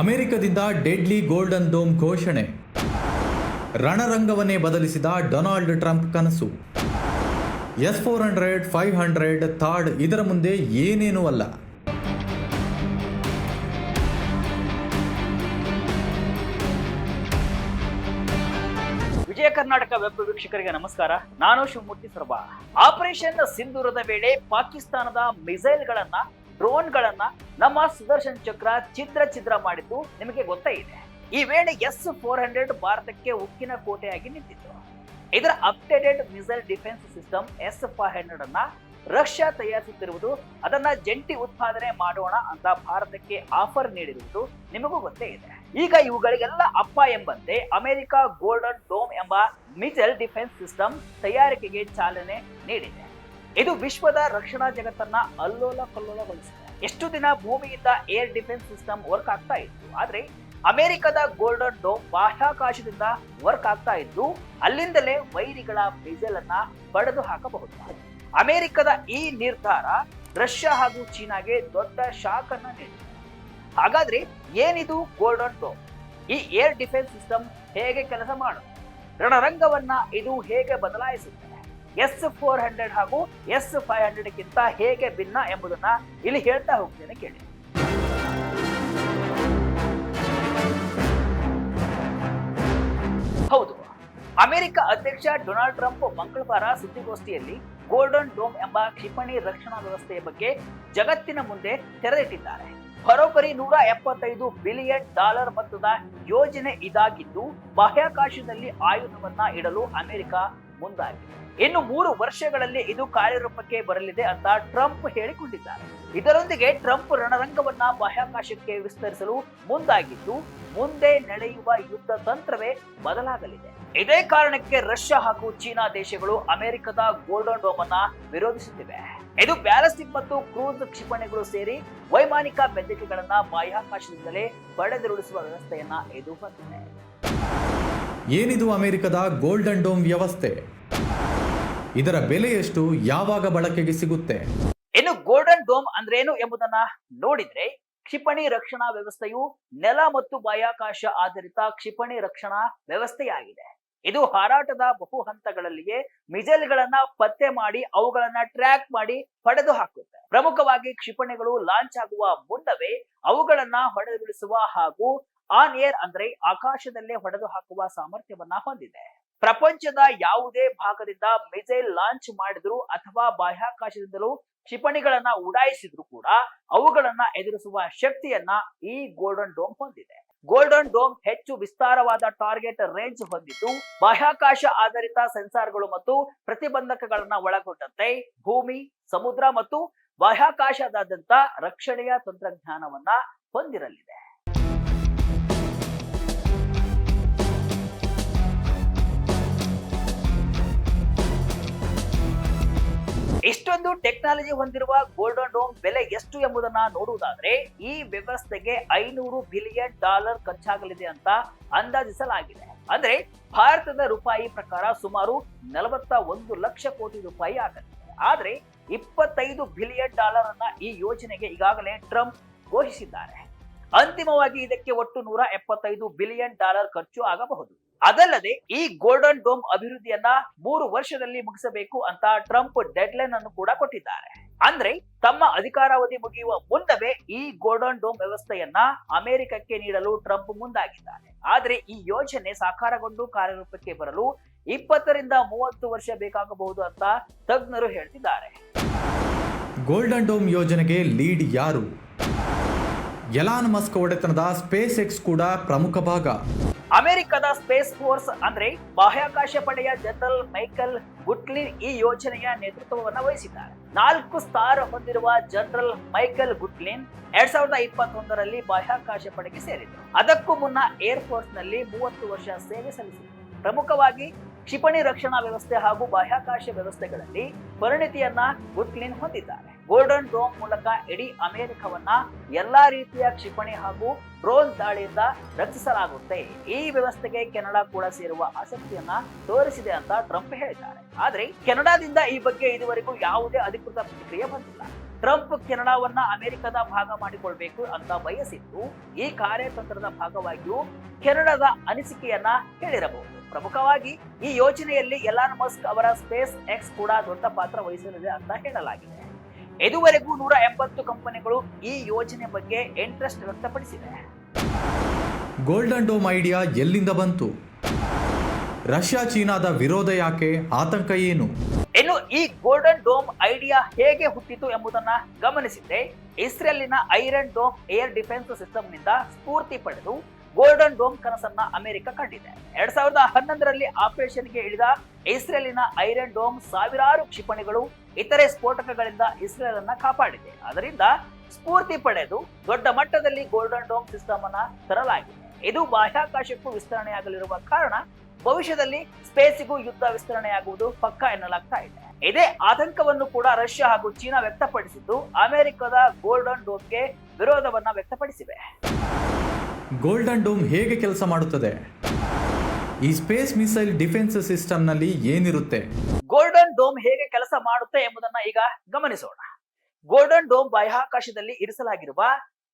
ಅಮೆರಿಕದಿಂದ deadly golden dome ಘೋಷಣೆ. ರಣರಂಗವನ್ನೇ ಬದಲಿಸಿದ ಡೊನಾಲ್ಡ್ ಟ್ರಂಪ್ ಕನಸು. S four hundred, five hundred, THAAD ಇದರ ಮುಂದೆ ಏನೇನೂ ಅಲ್ಲ. ವಿಜಯ ಕರ್ನಾಟಕ ವೆಬ್ ವೀಕ್ಷಕರಿಗೆ ನಮಸ್ಕಾರ. ನಾನು ಶಿವಮೂರ್ತಿ ಸರ್ಬಾ. ಆಪರೇಷನ್ ಸಿಂಧೂರದ ವೇಳೆ ಪಾಕಿಸ್ತಾನದ ಮಿಸೈಲ್ಗಳನ್ನ ಡ್ರೋನ್ಗಳನ್ನ ನಮ್ಮ ಸುದರ್ಶನ್ ಚಕ್ರ ಚಿತ್ರ ಚಿತ್ರ ಮಾಡಿದ್ದು ನಿಮಗೆ ಗೊತ್ತೇ ಇದೆ. ಈ ವೇಳೆ ಎಸ್ ಫೋರ್ ಹಂಡ್ರೆಡ್ ಭಾರತಕ್ಕೆ ಉಕ್ಕಿನ ಕೋಟೆಯಾಗಿ ನಿಂತಿತ್ತು. ಇದರ updated missile defence system S five hundred ಅನ್ನ ರಷ್ಯಾ ತಯಾರಿಸುತ್ತಿರುವುದು, ಅದನ್ನ ಜಂಟಿ ಉತ್ಪಾದನೆ ಮಾಡೋಣ ಅಂತ ಭಾರತಕ್ಕೆ ಆಫರ್ ನೀಡಿರುವುದು ನಿಮಗೂ ಗೊತ್ತೇ ಇದೆ. ಈಗ ಇವುಗಳಿಗೆಲ್ಲ ಅಪ್ಪ ಎಂಬಂತೆ ಅಮೆರಿಕ ಗೋಲ್ಡನ್ ಡೋಮ್ ಎಂಬ ಮಿಸೈಲ್ ಡಿಫೆನ್ಸ್ ಸಿಸ್ಟಮ್ ತಯಾರಿಕೆಗೆ ಚಾಲನೆ ನೀಡಿದೆ. ಇದು ವಿಶ್ವದ ರಕ್ಷಣಾ ಜಗತ್ತನ್ನ ಅಲ್ಲೋಲ ಕಲ್ಲೋಲಗೊಳಿಸಿದೆ ಎಷ್ಟು ದಿನ ಭೂಮಿಯಿಂದ ಏರ್ ಡಿಫೆನ್ಸ್ ಸಿಸ್ಟಮ್ ವರ್ಕ್ ಆಗ್ತಾ ಇತ್ತು, ಆದ್ರೆ ಅಮೆರಿಕದ ಗೋಲ್ಡನ್ ಡೋಮ್ ಬಾಹ್ಯಾಕಾಶದಿಂದ ವರ್ಕ್ ಆಗ್ತಾ ಇದ್ದು, ಅಲ್ಲಿಂದಲೇ ವೈರಿಗಳ ಮಿಸೈಲ್ ಅನ್ನ ಪಡೆದು ಹಾಕಬಹುದು ಅಮೆರಿಕದ ಈ ನಿರ್ಧಾರ ರಷ್ಯಾ ಹಾಗೂ ಚೀನಾಗೆ ದೊಡ್ಡ ಶಾಕ್ ಅನ್ನ ನೀಡಿದೆ. ಹಾಗಾದ್ರೆ ಏನಿದು ಗೋಲ್ಡನ್ ಡೋಮ್? ಈ ಏರ್ ಡಿಫೆನ್ಸ್ ಸಿಸ್ಟಮ್ ಹೇಗೆ ಕೆಲಸ ಮಾಡುತ್ತೆ? ರಣರಂಗವನ್ನ ಇದು ಹೇಗೆ ಬದಲಾಯಿಸುತ್ತೆ? ಎಸ್ ಫೋರ್ ಹಂಡ್ರೆಡ್ ಹಾಗೂ ಎಸ್ ಫೈವ್ ಹಂಡ್ರೆಡ್ ಗಿಂತ ಹೇಗೆ ಭಿನ್ನ ಎಂಬುದನ್ನ ಇಲ್ಲಿ ಹೇಳ್ತಾ ಹೋಗ್ತೇನೆ ಕೇಳಿ. ಹೌದು, ಅಮೆರಿಕ ಅಧ್ಯಕ್ಷ ಡೊನಾಲ್ಡ್ ಟ್ರಂಪ್ ಮಂಗಳವಾರ ಸುದ್ದಿಗೋಷ್ಠಿಯಲ್ಲಿ ಗೋಲ್ಡನ್ ಡೋಮ್ ಎಂಬ ಕ್ಷಿಪಣಿ ರಕ್ಷಣಾ ವ್ಯವಸ್ಥೆಯ ಬಗ್ಗೆ ಜಗತ್ತಿನ ಮುಂದೆ ತೆರೆದಿಟ್ಟಿದ್ದಾರೆ. ಬರೋಬ್ಬರಿ ನೂರ ಎಪ್ಪತ್ತೈದು ಬಿಲಿಯನ್ ಡಾಲರ್ ಮೊತ್ತದ ಯೋಜನೆ ಇದಾಗಿದ್ದು, ಬಾಹ್ಯಾಕಾಶದಲ್ಲಿ ಆಯುಧವನ್ನ ಇಡಲು ಅಮೆರಿಕ ಮುಂದಾಗಿದೆ. ಇನ್ನು ಮೂರು ವರ್ಷಗಳಲ್ಲಿ ಇದು ಕಾರ್ಯರೂಪಕ್ಕೆ ಬರಲಿದೆ ಅಂತ ಟ್ರಂಪ್ ಹೇಳಿಕೊಂಡಿದ್ದಾರೆ. ಇದರೊಂದಿಗೆ ಟ್ರಂಪ್ ರಣರಂಗವನ್ನ ಬಾಹ್ಯಾಕಾಶಕ್ಕೆ ವಿಸ್ತರಿಸಲು ಮುಂದಾಗಿದ್ದು, ಮುಂದೆ ನಡೆಯುವ ಯುದ್ಧ ತಂತ್ರವೇ ಬದಲಾಗಲಿದೆ. ಇದೇ ಕಾರಣಕ್ಕೆ ರಷ್ಯಾ ಹಾಗೂ ಚೀನಾ ದೇಶಗಳು ಅಮೆರಿಕದ ಗೋಲ್ಡನ್ ಡೋಮ್ ಅನ್ನ ವಿರೋಧಿಸುತ್ತಿವೆ. ಇದು ಬ್ಯಾಲಿಸ್ಟಿಕ್ ಮತ್ತು ಕ್ರೂಸ್ ಕ್ಷಿಪಣಿಗಳು ಸೇರಿ ವೈಮಾನಿಕ ಬೆದರಿಕೆಗಳನ್ನ ಬಾಹ್ಯಾಕಾಶದಿಂದಲೇ ಪಡೆದುರುಳಿಸುವ ವ್ಯವಸ್ಥೆಯನ್ನ ಇದು ಹೊಂದಿದೆ ಏನಿದು ಅಮೆರಿಕದ ಗೋಲ್ಡನ್ ಡೋಮ್ ವ್ಯವಸ್ಥೆ? ಇದರ ಬೆಲೆ ಎಷ್ಟು ಯಾವಾಗ ಬಳಕೆಗೆ ಸಿಗುತ್ತೆ? ಇನ್ನು ಗೋಲ್ಡನ್ ಡೋಮ್ ಅಂದ್ರೇನು ಎಂಬುದನ್ನ ನೋಡಿದ್ರೆ ಕ್ಷಿಪಣಿ ರಕ್ಷಣಾ ವ್ಯವಸ್ಥೆಯು ನೆಲ ಮತ್ತು ಬಾಹ್ಯಾಕಾಶ ಆಧಾರಿತ ಕ್ಷಿಪಣಿ ರಕ್ಷಣಾ ವ್ಯವಸ್ಥೆಯಾಗಿದೆ. ಇದು ಹಾರಾಟದ ಬಹು ಹಂತಗಳಲ್ಲಿಯೇ ಮಿಸೈಲ್ಗಳನ್ನ ಪತ್ತೆ ಮಾಡಿ ಅವುಗಳನ್ನ ಟ್ರ್ಯಾಕ್ ಮಾಡಿ ಹೊಡೆದು ಹಾಕುತ್ತೆ. ಪ್ರಮುಖವಾಗಿ ಕ್ಷಿಪಣಿಗಳು ಲಾಂಚ್ ಆಗುವ ಮುನ್ನವೇ ಅವುಗಳನ್ನ ಹೊಡೆದುರುಳಿಸುವ ಹಾಗೂ ಆನ್ ಏರ್ ಅಂದ್ರೆ ಆಕಾಶದಲ್ಲೇ ಹೊಡೆದು ಹಾಕುವ ಸಾಮರ್ಥ್ಯವನ್ನ ಹೊಂದಿದೆ. ಪ್ರಪಂಚದ ಯಾವುದೇ ಭಾಗದಿಂದ ಮಿಸೈಲ್ ಲಾಂಚ್ ಮಾಡಿದ್ರು ಅಥವಾ ಬಾಹ್ಯಾಕಾಶದಿಂದಲೂ ಕ್ಷಿಪಣಿಗಳನ್ನ ಉಡಾಯಿಸಿದ್ರು ಕೂಡ ಅವುಗಳನ್ನ ಎದುರಿಸುವ ಶಕ್ತಿಯನ್ನ ಈ ಗೋಲ್ಡನ್ ಡೋಮ್ ಹೊಂದಿದೆ. ಗೋಲ್ಡನ್ ಡೋಮ್ ಹೆಚ್ಚು ವಿಸ್ತಾರವಾದ ಟಾರ್ಗೆಟ್ ರೇಂಜ್ ಹೊಂದಿದ್ದು ಬಾಹ್ಯಾಕಾಶ ಆಧಾರಿತ ಸೆನ್ಸಾರ್ಗಳು ಮತ್ತು ಪ್ರತಿಬಂಧಕಗಳನ್ನ ಒಳಗೊಂಡಂತೆ ಭೂಮಿ, ಸಮುದ್ರ ಮತ್ತು ಬಾಹ್ಯಾಕಾಶದಾದ್ಯಂತ ರಕ್ಷಣೆಯ ತಂತ್ರಜ್ಞಾನವನ್ನ ಹೊಂದಿರಲಿದೆ. ಇಷ್ಟೊಂದು ಟೆಕ್ನಾಲಜಿ ಹೊಂದಿರುವ ಗೋಲ್ಡನ್ ಡೋಮ್ ಬೆಲೆ ಎಷ್ಟು ಎಂಬುದನ್ನ ನೋಡುವುದಾದ್ರೆ ಈ ವ್ಯವಸ್ಥೆಗೆ ಐನೂರು ಬಿಲಿಯನ್ ಡಾಲರ್ ಖರ್ಚಾಗಲಿದೆ ಅಂತ ಅಂದಾಜಿಸಲಾಗಿದೆ. ಅಂದ್ರೆ ಭಾರತದ ರೂಪಾಯಿ ಪ್ರಕಾರ ಸುಮಾರು ನಲವತ್ತ ಒಂದು ಲಕ್ಷ ಕೋಟಿ ರೂಪಾಯಿ ಆಗಲಿದೆ ಆದ್ರೆ ಇಪ್ಪತ್ತೈದು ಬಿಲಿಯನ್ ಡಾಲರ್ ಅನ್ನ ಈ ಯೋಜನೆಗೆ ಈಗಾಗಲೇ ಟ್ರಂಪ್ ಘೋಷಿಸಿದ್ದಾರೆ. ಅಂತಿಮವಾಗಿ ಇದಕ್ಕೆ ಒಟ್ಟು ನೂರ ಎಪ್ಪತ್ತೈದು ಬಿಲಿಯನ್ ಡಾಲರ್ ಖರ್ಚು ಆಗಬಹುದು. ಅದಲ್ಲದೆ ಈ ಗೋಲ್ಡನ್ ಡೋಮ್ ಅಭಿವೃದ್ಧಿಯನ್ನ ಮೂರು ವರ್ಷದಲ್ಲಿ ಮುಗಿಸಬೇಕು ಅಂತ ಟ್ರಂಪ್ ಡೆಡ್ ಲೈನ್ ಅನ್ನು ಕೂಡ ಕೊಟ್ಟಿದ್ದಾರೆ. ಅಂದ್ರೆ ತಮ್ಮ ಅಧಿಕಾರಾವಧಿ ಮುಗಿಯುವ ಮುನ್ನವೇ ಈ ಗೋಲ್ಡನ್ ಡೋಮ್ ವ್ಯವಸ್ಥೆಯನ್ನ ಅಮೆರಿಕಕ್ಕೆ ನೀಡಲು ಟ್ರಂಪ್ ಮುಂದಾಗಿದ್ದಾರೆ. ಆದ್ರೆ ಈ ಯೋಜನೆ ಸಾಕಾರಗೊಂಡು ಕಾರ್ಯರೂಪಕ್ಕೆ ಬರಲು ಇಪ್ಪತ್ತರಿಂದ ಮೂವತ್ತು ವರ್ಷ ಬೇಕಾಗಬಹುದು ಅಂತ ತಜ್ಞರು ಹೇಳ್ತಿದ್ದಾರೆ. ಗೋಲ್ಡನ್ ಡೋಮ್ ಯೋಜನೆಗೆ ಲೀಡ್ ಯಾರು? ಎಲಾನ್ ಮಸ್ಕ್ ಒಡೆತನದ ಸ್ಪೇಸ್ ಎಕ್ಸ್ ಕೂಡ ಪ್ರಮುಖ ಭಾಗ. ಅಮೆರಿಕದ ಸ್ಪೇಸ್ ಫೋರ್ಸ್ ಅಂದ್ರೆ ಬಾಹ್ಯಾಕಾಶ ಪಡೆಯ ಜನರಲ್ ಮೈಕಲ್ ಗುಟ್ಲಿನ್ ಈ ಯೋಜನೆಯ ನೇತೃತ್ವವನ್ನು ವಹಿಸಿದ್ದಾರೆ. ನಾಲ್ಕು ಸ್ಟಾರ್ ಹೊಂದಿರುವ ಜನರಲ್ ಮೈಕಲ್ ಗುಟ್ಲಿನ್ ಎರಡ್ ಸಾವಿರದ ಇಪ್ಪತ್ತೊಂದರಲ್ಲಿ ಬಾಹ್ಯಾಕಾಶ ಪಡೆಗೆ ಸೇರಿದರು. ಅದಕ್ಕೂ ಮುನ್ನ ಏರ್ ಫೋರ್ಸ್ನಲ್ಲಿ ಮೂವತ್ತು ವರ್ಷ ಸೇವೆ ಸಲ್ಲಿಸಿದರು. ಪ್ರಮುಖವಾಗಿ ಕ್ಷಿಪಣಿ ರಕ್ಷಣಾ ವ್ಯವಸ್ಥೆ ಹಾಗೂ ಬಾಹ್ಯಾಕಾಶ ವ್ಯವಸ್ಥೆಗಳಲ್ಲಿ ಪರಿಣಿತಿಯನ್ನ ಗುಟ್ಲಿನ್ ಹೊಂದಿದ್ದಾರೆ. ಗೋಲ್ಡನ್ ಡೋಮ್ ಮೂಲಕ ಇಡೀ ಅಮೆರಿಕವನ್ನ ಎಲ್ಲಾ ರೀತಿಯ ಕ್ಷಿಪಣಿ ಹಾಗೂ ಡ್ರೋನ್ ದಾಳಿಯಿಂದ ರಕ್ಷಿಸಲಾಗುತ್ತೆ. ಈ ವ್ಯವಸ್ಥೆಗೆ ಕೆನಡಾ ಕೂಡ ಸೇರುವ ಆಸಕ್ತಿಯನ್ನ ತೋರಿಸಿದೆ ಅಂತ ಟ್ರಂಪ್ ಹೇಳಿದ್ದಾರೆ. ಆದ್ರೆ ಕೆನಡಾದಿಂದ ಈ ಬಗ್ಗೆ ಇದುವರೆಗೂ ಯಾವುದೇ ಅಧಿಕೃತ ಪ್ರತಿಕ್ರಿಯೆ ಬಂದಿಲ್ಲ. ಟ್ರಂಪ್ ಕೆನಡಾವನ್ನ ಅಮೆರಿಕದ ಭಾಗ ಮಾಡಿಕೊಳ್ಬೇಕು ಅಂತ ಬಯಸಿದ್ದು ಈ ಕಾರ್ಯತಂತ್ರದ ಭಾಗವಾಗಿಯೂ ಕೆನಡಾದ ಅನಿಸಿಕೆಯನ್ನ ಹೇಳಿರಬಹುದು. ಪ್ರಮುಖವಾಗಿ ಈ ಯೋಜನೆಯಲ್ಲಿ ಎಲಾನ್ ಮಸ್ಕ್ ಅವರ ಸ್ಪೇಸ್ ಎಕ್ಸ್ ಕೂಡ ದೊಡ್ಡ ಪಾತ್ರ ವಹಿಸಲಿದೆ ಅಂತ ಹೇಳಲಾಗಿದೆ. ಇದುವರೆಗೂ ನೂರ ಎಂಬತ್ತು ಕಂಪನಿಗಳು ಈ ಯೋಜನೆ ಬಗ್ಗೆ ಇಂಟ್ರೆಸ್ಟ್ ವ್ಯಕ್ತಪಡಿಸಿದೆ ಗೋಲ್ಡನ್ ಡೋಮ್ ಐಡಿಯಾ ಎಲ್ಲಿಂದ ಬಂತು? ರಷ್ಯಾ ಚೀನಾದ ವಿರೋಧ ಯಾಕೆ? ಆತಂಕ ಏನು? ಇನ್ನು ಈ ಗೋಲ್ಡನ್ ಡೋಮ್ ಐಡಿಯಾ ಹೇಗೆ ಹುಟ್ಟಿತು ಎಂಬುದನ್ನ ಗಮನಿಸಿದ್ರೆ ಇಸ್ರೇಲಿನ ಐರನ್ ಡೋಮ್ ಏರ್ ಡಿಫೆನ್ಸ್ ಸಿಸ್ಟಮ್ನಿಂದ ಸ್ಫೂರ್ತಿ ಪಡೆದು ಗೋಲ್ಡನ್ ಡೋಮ್ ಕನಸನ್ನ ಅಮೆರಿಕ ಕಂಡಿದೆ. ಎರಡ್ ಸಾವಿರದ ಹನ್ನೊಂದರಲ್ಲಿ ಆಪರೇಷನ್ಗೆ ಇಳಿದ ಇಸ್ರೇಲಿನ ಐರನ್ ಡೋಮ್ ಸಾವಿರಾರು ಕ್ಷಿಪಣಿಗಳು ಇತರೆ ಸ್ಫೋಟಕಗಳಿಂದ ಇಸ್ರೇಲ್ ಅನ್ನ ಕಾಪಾಡಿದೆ. ಅದರಿಂದ ಸ್ಫೂರ್ತಿ ಪಡೆದು ದೊಡ್ಡ ಮಟ್ಟದಲ್ಲಿ ಗೋಲ್ಡನ್ ಡೋಮ್ ಸಿಸ್ಟಮ್ ಅನ್ನ ತರಲಾಗಿದೆ. ಇದು ಬಾಹ್ಯಾಕಾಶಕ್ಕೂ ವಿಸ್ತರಣೆಯಾಗಲಿರುವ ಕಾರಣ ಭವಿಷ್ಯದಲ್ಲಿ ಸ್ಪೇಸ್ಗೂ ಯುದ್ಧ ವಿಸ್ತರಣೆಯಾಗುವುದು ಪಕ್ಕ ಎನ್ನಲಾಗ್ತಾ ಇದೆ. ಇದೇ ಆತಂಕವನ್ನು ಕೂಡ ರಷ್ಯಾ ಹಾಗೂ ಚೀನಾ ವ್ಯಕ್ತಪಡಿಸಿದ್ದು ಅಮೆರಿಕದ ಗೋಲ್ಡನ್ ಡೋಮ್ಗೆ ವಿರೋಧವನ್ನ ವ್ಯಕ್ತಪಡಿಸಿವೆ. ಗೋಲ್ಡನ್ ಡೋಮ್ ಹೇಗೆ ಕೆಲಸ ಮಾಡುತ್ತದೆ? ಈ ಸ್ಪೇಸ್ ಮಿಸೈಲ್ ಡಿಫೆನ್ಸ್ ಸಿಸ್ಟಮ್ನಲ್ಲಿ ಏನಿರುತ್ತೆ? ಗೋಲ್ಡನ್ ಡೋಮ್ ಹೇಗೆ ಕೆಲಸ ಮಾಡುತ್ತೆ ಎಂಬುದನ್ನ ಈಗ ಗಮನಿಸೋಣ. ಗೋಲ್ಡನ್ ಡೋಮ್ ಬಾಹ್ಯಾಕಾಶದಲ್ಲಿ ಇರಿಸಲಾಗಿರುವ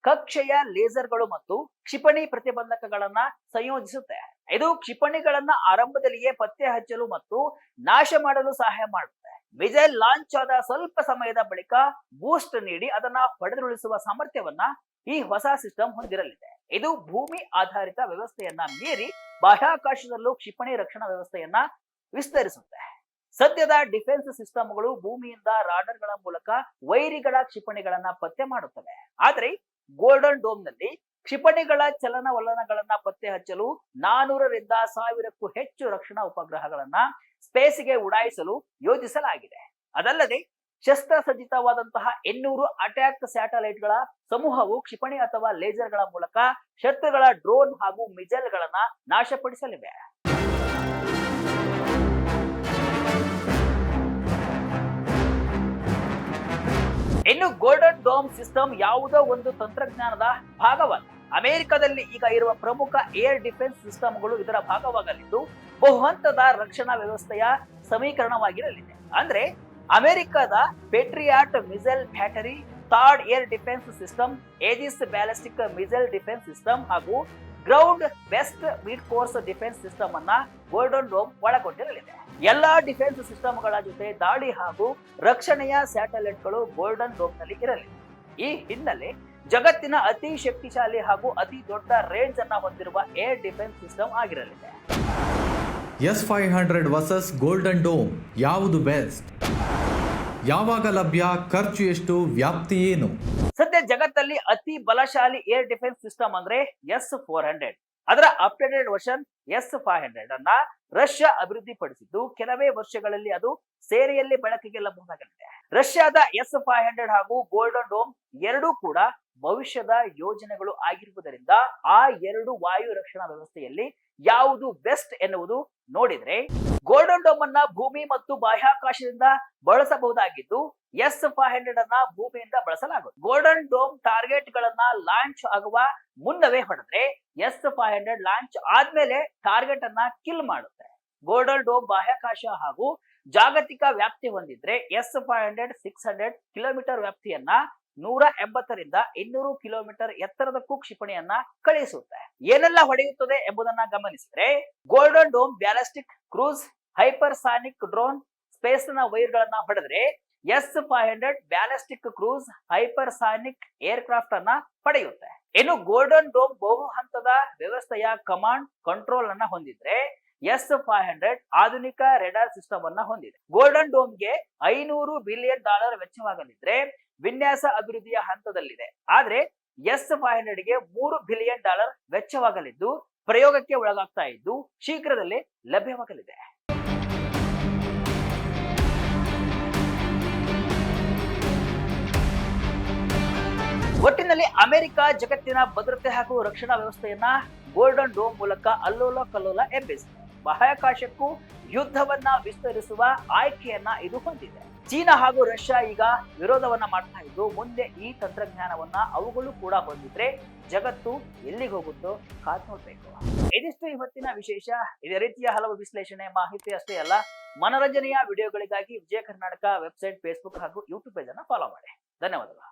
ಕಕ್ಷೆಯ ಲೇಸರ್ಗಳು ಮತ್ತು ಕ್ಷಿಪಣಿ ಪ್ರತಿಬಂಧಕಗಳನ್ನ ಸಂಯೋಜಿಸುತ್ತೆ. ಇದು ಕ್ಷಿಪಣಿಗಳನ್ನ ಆರಂಭದಲ್ಲಿಯೇ ಪತ್ತೆ ಹಚ್ಚಲು ಮತ್ತು ನಾಶ ಮಾಡಲು ಸಹಾಯ ಮಾಡುತ್ತೆ. ಮಿಸೈಲ್ ಲಾಂಚ್ ಆದ ಸ್ವಲ್ಪ ಸಮಯದ ಬಳಿಕ ಬೂಸ್ಟ್ ನೀಡಿ ಅದನ್ನ ಹೊಡೆದುರುಳಿಸುವ ಸಾಮರ್ಥ್ಯವನ್ನ ಈ ಹೊಸ ಸಿಸ್ಟಮ್ ಹೊಂದಿರಲಿದೆ. ಇದು ಭೂಮಿ ಆಧಾರಿತ ವ್ಯವಸ್ಥೆಯನ್ನ ಮೀರಿ ಬಾಹ್ಯಾಕಾಶದಲ್ಲೂ ಕ್ಷಿಪಣಿ ರಕ್ಷಣಾ ವ್ಯವಸ್ಥೆಯನ್ನ ವಿಸ್ತರಿಸುತ್ತೆ. ಸದ್ಯದ ಡಿಫೆನ್ಸ್ ಸಿಸ್ಟಮ್ಗಳು ಭೂಮಿಯಿಂದ ರಾಡರ್ಗಳ ಮೂಲಕ ವೈರಿಗಳ ಕ್ಷಿಪಣಿಗಳನ್ನ ಪತ್ತೆ ಮಾಡುತ್ತವೆ. ಆದರೆ ಗೋಲ್ಡನ್ ಡೋಮ್ನಲ್ಲಿ ಕ್ಷಿಪಣಿಗಳ ಚಲನವಲನಗಳನ್ನ ಪತ್ತೆ ಹಚ್ಚಲು ನಾನೂರರಿಂದ ಸಾವಿರಕ್ಕೂ ಹೆಚ್ಚು ರಕ್ಷಣಾ ಉಪಗ್ರಹಗಳನ್ನ ಸ್ಪೇಸ್ಗೆ ಉಡಾಯಿಸಲು ಯೋಜಿಸಲಾಗಿದೆ. ಅದಲ್ಲದೆ ಶಸ್ತ್ರಸಜ್ಜಿತವಾದಂತಹ ಎನ್ನೂರು ಅಟ್ಯಾಕ್ ಸ್ಯಾಟಲೈಟ್ಗಳ ಸಮೂಹವು ಕ್ಷಿಪಣಿ ಅಥವಾ ಲೇಸರ್ಗಳ ಮೂಲಕ ಶತ್ರುಗಳ ಡ್ರೋನ್ ಹಾಗೂ ಮಿಸೈಲ್ಗಳನ್ನ ನಾಶಪಡಿಸಲಿವೆ. ಇನ್ನು ಗೋಲ್ಡನ್ ಡೋಮ್ ಸಿಸ್ಟಮ್ ಯಾವುದೋ ಒಂದು ತಂತ್ರಜ್ಞಾನದ ಭಾಗವಲ್ಲ. ಅಮೆರಿಕದಲ್ಲಿ ಈಗ ಇರುವ ಪ್ರಮುಖ ಏರ್ ಡಿಫೆನ್ಸ್ ಸಿಸ್ಟಮ್ಗಳು ಇದರ ಭಾಗವಾಗಲಿದ್ದು ಬಹುಹಂತದ ರಕ್ಷಣಾ ವ್ಯವಸ್ಥೆಯ ಸಮೀಕರಣವಾಗಿರಲಿದೆ. ಅಂದ್ರೆ ಅಮೆರಿಕದ patriot missile battery, THAAD air defence system Aegis ballistic missile defence system ಹಾಗೂ ground based mid course defence system ಅನ್ನ ಗೋಲ್ಡನ್ ಡೋಮ್ ಒಳಗೊಂಡಿರಲಿದೆ. ಎಲ್ಲಾ ಡಿಫೆನ್ಸ್ ಸಿಸ್ಟಮ್ಗಳ ಜೊತೆ ದಾಳಿ ಹಾಗೂ ರಕ್ಷಣೆಯ ಸ್ಯಾಟಲೈಟ್ಗಳು ಗೋಲ್ಡನ್ ಡೋಮ್ನಲ್ಲಿ ಇರಲಿವೆ ಈ ಹಿನ್ನೆಲೆ ಜಗತ್ತಿನ ಅತಿ ಶಕ್ತಿಶಾಲಿ ಹಾಗೂ ಅತಿ ದೊಡ್ಡ ರೇಂಜ್ ಅನ್ನ ಹೊಂದಿರುವ air defence system ಆಗಿರಲಿದೆ. S five hundred versus golden dome ಯಾವುದು ಬೆಸ್ಟ್? ಯಾವಾಗ ಲಭ್ಯ, ಖರ್ಚು ಎಷ್ಟು, ವ್ಯಾಪ್ತಿ ಏನು? ಸದ್ಯ ಜಗತ್ತಲ್ಲಿ ಅತಿ ಬಲಶಾಲಿ ಏರ್ ಡಿಫೆನ್ಸ್ ಸಿಸ್ಟಮ್ ಅಂದ್ರೆ ಎಸ್ ಫೋರ್ ಹಂಡ್ರೆಡ್. ಅದರ updated version S five hundred ಅನ್ನ ರಷ್ಯಾ ಅಭಿವೃದ್ಧಿಪಡಿಸಿದ್ದು, ಕೆಲವೇ ವರ್ಷಗಳಲ್ಲಿ ಅದು ಸೇರೆಯಲ್ಲಿ ಬಳಕೆಗೆ ಲಭ್ಯವಾಗಲಿದೆ. ರಷ್ಯಾದ ಎಸ್ ಫೈವ್ ಹಂಡ್ರೆಡ್ ಹಾಗೂ ಗೋಲ್ಡನ್ ಡೋಮ್ ಎರಡೂ ಕೂಡ ಭವಿಷ್ಯದ ಯೋಜನೆಗಳು ಆಗಿರುವುದರಿಂದ ಆ ಎರಡು ವಾಯು ರಕ್ಷಣಾ ವ್ಯವಸ್ಥೆಯಲ್ಲಿ ಯಾವುದು ಬೆಸ್ಟ್ ಎನ್ನುವುದು ನೋಡಿದ್ರೆ ಗೋಲ್ಡನ್ ಡೋಮ್ ಅನ್ನ ಭೂಮಿ ಮತ್ತು ಬಾಹ್ಯಾಕಾಶದಿಂದ ಬಳಸಬಹುದಾಗಿದ್ದು ಎಸ್ ಫೈವ್ ಹಂಡ್ರೆಡ್ ಅನ್ನ ಭೂಮಿಯಿಂದ ಬಳಸಲಾಗುತ್ತೆ ಗೋಲ್ಡನ್ ಡೋಮ್ ಟಾರ್ಗೆಟ್ ಗಳನ್ನ ಲಾಂಚ್ ಆಗುವ ಮುನ್ನವೇ ಹೊಡೆದ್ರೆ ಎಸ್ ಫೈವ್ ಹಂಡ್ರೆಡ್ ಲಾಂಚ್ ಆದ್ಮೇಲೆ ಟಾರ್ಗೆಟ್ ಅನ್ನ ಕಿಲ್ ಮಾಡುತ್ತೆ. ಗೋಲ್ಡನ್ ಡೋಮ್ ಬಾಹ್ಯಾಕಾಶ ಹಾಗೂ ಜಾಗತಿಕ ವ್ಯಾಪ್ತಿ ಹೊಂದಿದ್ರೆ S five hundred, six hundred kilometre ವ್ಯಾಪ್ತಿಯನ್ನ ನೂರ ಎಂಬತ್ತರಿಂದ ಇನ್ನೂರು ಕಿಲೋಮೀಟರ್ ಎತ್ತರದಕ್ಕೂ ಕ್ಷಿಪಣಿಯನ್ನ ಕಳುಹಿಸುತ್ತೆ ಏನೆಲ್ಲ ಹೊಡೆಯುತ್ತದೆ ಎಂಬುದನ್ನ ಗಮನಿಸಿದ್ರೆ golden dome ballistic cruise hypersonic drone ಸ್ಪೇಸ್ನ ವೈರ್ಗಳನ್ನ ಹೊಡೆದ್ರೆ S five hundred ballistic cruise hypersonic aircraft ಅನ್ನ ಪಡೆಯುತ್ತೆ. ಇನ್ನು ಗೋಲ್ಡನ್ ಡೋಮ್ ಬಹು ಹಂತದ ವ್ಯವಸ್ಥೆಯ ಕಮಾಂಡ್ ಕಂಟ್ರೋಲ್ ಅನ್ನ ಹೊಂದಿದ್ರೆ ಎಸ್ ಫೈವ್ ಹಂಡ್ರೆಡ್ ಆಧುನಿಕ ರೆಡಾರ್ ಸಿಸ್ಟಮ್ ಅನ್ನ ಹೊಂದಿದೆ. ಗೋಲ್ಡನ್ ಡೋಮ್ಗೆ ಐನೂರು ಬಿಲಿಯನ್ ಡಾಲರ್ ವೆಚ್ಚವಾಗಲಿದ್ರೆ ವಿನ್ಯಾಸ ಅಭಿವೃದ್ಧಿಯ ಹಂತದಲ್ಲಿದೆ. ಆದ್ರೆ ಎಸ್ ಫೈವ್ ಹಂಡ್ರೆಡ್ಗೆ ಮೂರು ಬಿಲಿಯನ್ ಡಾಲರ್ ವೆಚ್ಚವಾಗಲಿದ್ದು, ಪ್ರಯೋಗಕ್ಕೆ ಒಳಗಾಗ್ತಾ ಇದ್ದು, ಶೀಘ್ರದಲ್ಲೇ ಲಭ್ಯವಾಗಲಿದೆ. ಒಟ್ಟಿನಲ್ಲಿ ಅಮೆರಿಕ ಜಗತ್ತಿನ ಭದ್ರತೆ ಹಾಗೂ ರಕ್ಷಣಾ ವ್ಯವಸ್ಥೆಯನ್ನ ಗೋಲ್ಡನ್ ಡೋಮ್ ಮೂಲಕ ಅಲ್ಲೋಲ ಕಲ್ಲೋಲ ಎಬ್ಬಿಸಿದೆ ಬಾಹ್ಯಾಕಾಶಕ್ಕೂ ಯುದ್ಧವನ್ನ ವಿಸ್ತರಿಸುವ ಆಯ್ಕೆಯನ್ನ ಇದು ಹೊಂದಿದೆ. ಚೀನಾ ಹಾಗೂ ರಷ್ಯಾ ಈಗ ವಿರೋಧವನ್ನ ಮಾಡ್ತಾ ಇದ್ದು, ಮುಂದೆ ಈ ತಂತ್ರಜ್ಞಾನವನ್ನ ಅವುಗಳು ಕೂಡ ಹೊಂದಿದ್ರೆ ಜಗತ್ತು ಎಲ್ಲಿಗೆ ಹೋಗುತ್ತೋ ಕಾದ್ ನೋಡ್ಬೇಕು. ಇದಿಷ್ಟು ಇವತ್ತಿನ ವಿಶೇಷ. ಇದೇ ರೀತಿಯ ಹಲವು ವಿಶ್ಲೇಷಣೆ, ಮಾಹಿತಿ ಅಷ್ಟೇ ಅಲ್ಲ, ಮನರಂಜನೆಯ ವಿಡಿಯೋಗಳಿಗಾಗಿ ವಿಜಯ ಕರ್ನಾಟಕ ವೆಬ್ಸೈಟ್, ಫೇಸ್ಬುಕ್ ಹಾಗೂ ಯೂಟ್ಯೂಬ್ ಪೇಜ್ ಅನ್ನು ಫಾಲೋ ಮಾಡಿ. ಧನ್ಯವಾದಗಳು.